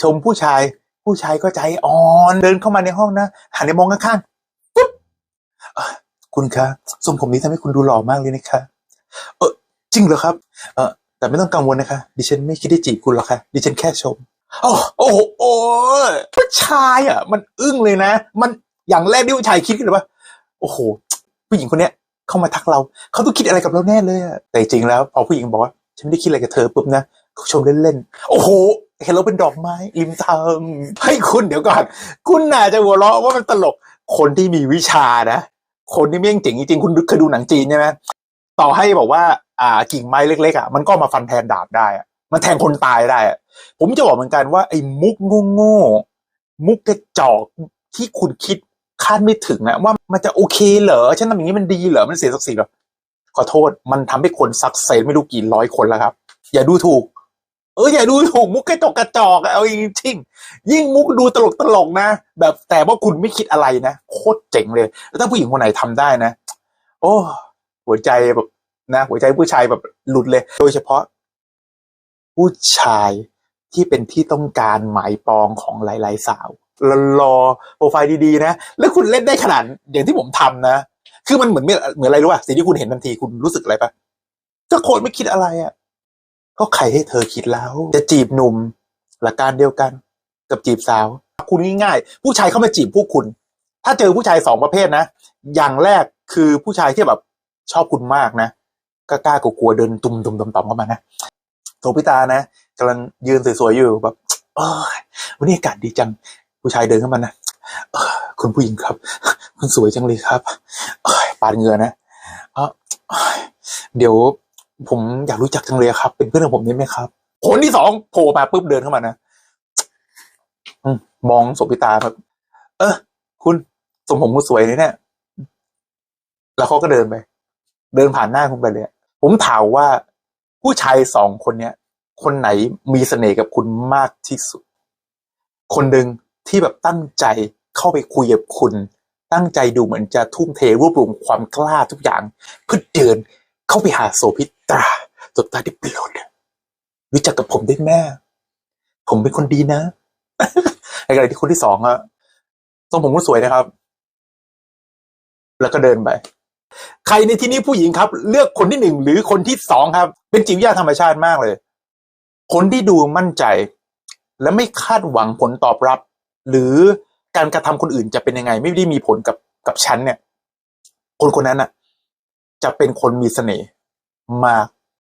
ชมผู้ชาย ผู้ชายก็ใจอ่อนเดินเข้ามาในห้องนะหันไปมองข้างๆปุ๊บคุณคะทรงผมนี้ทำให้คุณดูหล่อมากเลยนะคะ เออจริงเหรอครับ เออแต่ไม่ต้องกังวลนะคะ ดิฉันไม่คิดได้จีบคุณหรอกค่ะ ดิฉันแค่ชมโอ้โอ้โหโอ้ผู้ชายอะ มันอึ้งเลยนะ มันอย่างแรกที่ผู้ชายคิดเลยว่าโอ้โห ผู้หญิงคนเนี้ยเข้ามาทักเรา เขาต้องคิดอะไรกับเราแน่เลยอะแต่จริงแล้วพอผู้หญิงบอกว่าฉันไม่ได้คิดอะไรกับเธอปุ๊บนะเขาชมเล่นๆ โอ้โห เห็นเราเป็นดอกไม้ริมทางให้คุณเดี๋ยวก่อน คุณน่าจะหัวเราะว่ามันตลกคนที่มีวิชานะ คนที่ไม่งเจ๋งจริงคุณเคยดูหนังจีนใช่ไหมต่อให้บอกว่า อ่ากิ่งไม้เล็กๆอะมันก็มาฟันแทนดาบได้อะมันแทงคนตายได้อะผมจะบอกเหมือนกันว่าไอ้มุกโง่ๆมุกกระจอกที่คุณคิดคาดไม่ถึงอะว่ามันจะโอเคเหรอฉันทำอย่างนี้มันดีเหรอมันเสียศักดิ์ศรีเหรอขอโทษมันทำให้คนสักเซนไม่รู้กี่ร้อยคนแล้วครับ อย่าดูถูก เอออย่าดูถูกมุกกระจกกระจอกอะเอาจริงๆยิ่งมุกดูตลกตลกนะ แบบแต่ว่าคุณไม่คิดอะไรนะโคตรเจ๋งเลยแล้วถ้าผู้หญิงคนไหนทำได้นะ โอ้หัวใจแบบนะหัวใจผู้ชายแบบหลุดเลย โดยเฉพาะ ผู้ชายที่เป็นที่ต้องการหมายปองของหลาย ๆ สาวรอโปรไฟล์ดีๆนะ แล้วคุณเล่นได้ขนาดอย่างที่ผมทำนะ คือมันเหมือนเหมือนอะไรรู้ป่ะสิ่งที่คุณเห็นทันทีคุณรู้สึกอะไรป่ะก็โคตรไม่คิดอะไรอะ ก็ใครให้เธอคิดแล้ว จะจีบหนุ่มหลักการเดียวกัน กับจีบสาว คุณง่ายๆผู้ชายเข้ามาจีบพวกคุณ ถ้าเจอผู้ชายสองประเภทนะ อย่างแรกคือผู้ชายที่แบบชอบคุณมากนะกล้ากลัวเดินตุ่มๆต่อมเข้ามานะโสพิตานะกำลังยืนสวยๆอยู่แบบเออวันนี้อากาศดีจังผู้ชายเดินเข้ามานะคุณผู้หญิงครับ คุณสวยจังเลยครับปาดเงือนะเดี๋ยว ผมอยากรู้จักจังเลยครับ เป็นเพื่อนของผมได้ไหมครับ คนที่สองโผล่มาปุ๊บเดินเข้ามานะอมองโสพิตาแบบ เออคุณสมผมคุณสวยเลยเนี่ยแล้วเขาก็เดินไป เดินผ่านหน้าคุณไปเลยผมถามว่าผู้ชายสองคนเนี้ย คนไหนมีเสน่ห์กับคุณมากที่สุด คนหนึ่งที่แบบตั้งใจเข้าไปคุยกับคุณ ตั้งใจดูเหมือนจะทุ่มเทรวบรวมความกล้าทุกอย่าง เพื่อเดินเข้าไปหาโสพิต ราจนตาได้ปลดรู้จักกับผมได้แม่ ผมเป็นคนดีนะในขณะที่คนที่สองอะทรงผมก็สวยนะครับ แล้วก็เดินไป ใครในที่นี้ผู้หญิงครับ เลือกคนที่หนึ่งหรือคนที่สองครับ เป็นจิตวิทยาธรรมชาติมากเลย คนที่ดูมั่นใจ และไม่คาดหวังผลตอบรับ หรือการกระทำคนอื่นจะเป็นยังไง ไม่ได้มีผลกับกับฉันเนี่ย คนคนนั้นน่ะจะเป็นคนมีเสน่ห์มาก